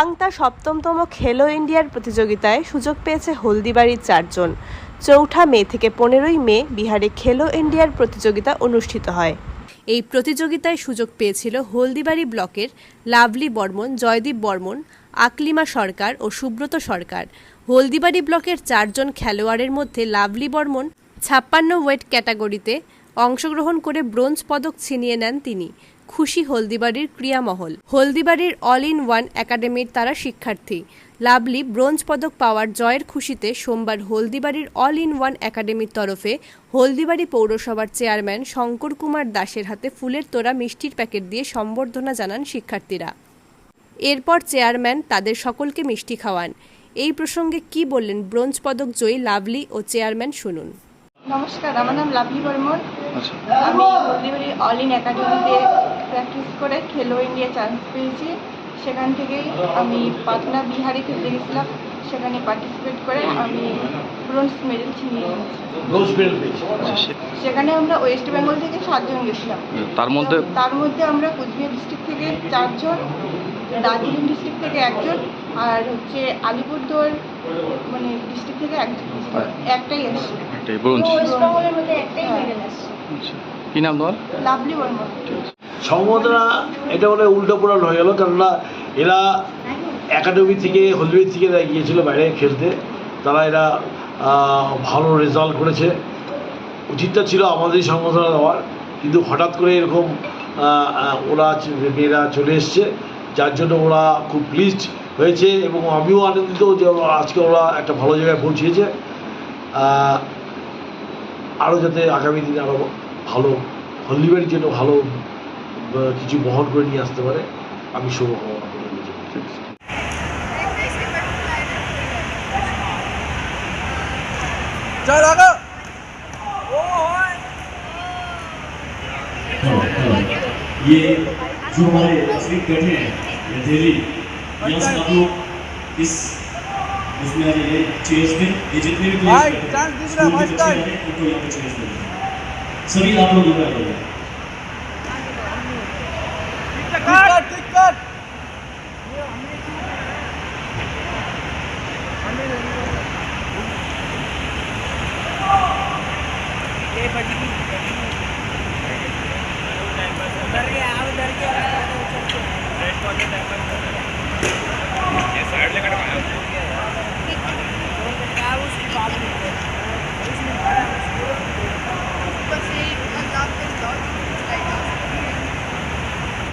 পাংতা সপ্তমতম খেলো ইন্ডিয়ার প্রতিযোগিতায় সুযোগ পেয়েছে হলদিবাড়ির চারজন। চৌঠা মে থেকে পনেরোই মে বিহারে খেলো ইন্ডিয়ার প্রতিযোগিতা অনুষ্ঠিত হয়। এই প্রতিযোগিতায় সুযোগ পেয়েছিল হলদিবাড়ি ব্লকের লাভলি বর্মন, জয়দীপ বর্মন, আকলিমা সরকার ও সুব্রত সরকার। হলদিবাড়ি ব্লকের চারজন খেলোয়াড়ের মধ্যে লাভলি বর্মন ছাপ্পান্ন ওয়েট ক্যাটাগরিতে অংশগ্রহণ করে ব্রোঞ্জ পদক ছিনিয়ে নেন তিনি। খুশি হলদিবাড়ির ক্রিয়ামহল। হলদিবাড়ির অল ইন ওয়ান একাডেমির তারা শিক্ষার্থী। লাভলি ব্রোঞ্জ পদক পাওয়ার জয়ের খুশিতে সোমবার হলদিবাড়ির অল ইন ওয়ান একাডেমির তরফে হলদিবাড়ি পৌরসভার চেয়ারম্যান শঙ্কর কুমার দাসের হাতে ফুলের তোড়া মিষ্টির প্যাকেট দিয়ে সম্বর্ধনা জানান শিক্ষার্থীরা। এরপর চেয়ারম্যান তাদের সকলকে মিষ্টি খাওয়ান। এই প্রসঙ্গে কি বললেন ব্রোঞ্জ পদক জয়ী লাভলি ও চেয়ারম্যান শুনুন। নমস্কার আমার নাম লাভলি বর্মন। আচ্ছা। আমি হলদিবাড়ি অল ইন একাডেমিতে প্র্যাকটিস করে খেলো ইন্ডিয়া চান্স পেয়েছি। সেখান থেকেই আমি পাটনা বিহারে খেলতে গেছিলাম। সেখানে পার্টিসিপেট করে আমি ব্রোঞ্জ মেডেল ছিনিয়ে পেয়েছি। আচ্ছা, সেখানে আমরা ওয়েস্ট বেঙ্গল থেকে সাতজন গেছিলাম। তার মধ্যে তার মধ্যে আমরা কুচবিহার ডিস্ট্রিক্ট থেকে চারজন দার্জিলিং ডিস্ট্রিক্ট থেকে একজন আর হচ্ছে আলিপুরদুয়ার মানে ডিস্ট্রিক্ট থেকে একজন একটাই আসছে। একটাই ব্রোঞ্জ ওয়েস্ট বেঙ্গলের মধ্যে একটাই মেডেল আসছে। আচ্ছা কি নাম তোমার? লাভলি বর্মন। সম্ভবতনা এটা বলে উল্টো পুরাণ হয়ে গেল, কেননা এরা একাডেমি থেকে হলদিবাড়ি থেকে এরা গিয়েছিল বাইরে খেলতে। তারা এরা ভালো রেজাল্ট করেছে। উচিতটা ছিল আমাদেরই সম্বোধনা দেওয়ার কিন্তু হঠাৎ করে এরকম ওরা মেয়েরা চলে এসছে, যার জন্য ওরা খুব প্লিজড হয়েছে এবং আমিও আনন্দিত যে আজকে ওরা একটা ভালো জায়গায় পৌঁছিয়েছে আরও যাতে আগামী দিনে আরও ভালো হলদিবাড়ির জন্য ভালো কিছু বহন করে নিয়ে আসতে পারে আমি শুভকামনা করি নিজেকে। ये जो हमारे एथलीट बैठे हैं ये दिल्ली यहाँ से आप लोग इस उसमें आ जाइए चेयर्स में ये जितने भी players बैठे हैं, स्कूल के बच्चे आ रहे हैं उनको यहाँ पे चेयर्स मिल सभी आप लोग इधर आ जाइए ટાઈમ પર ઉધર ગયા આ ઉધર ગયા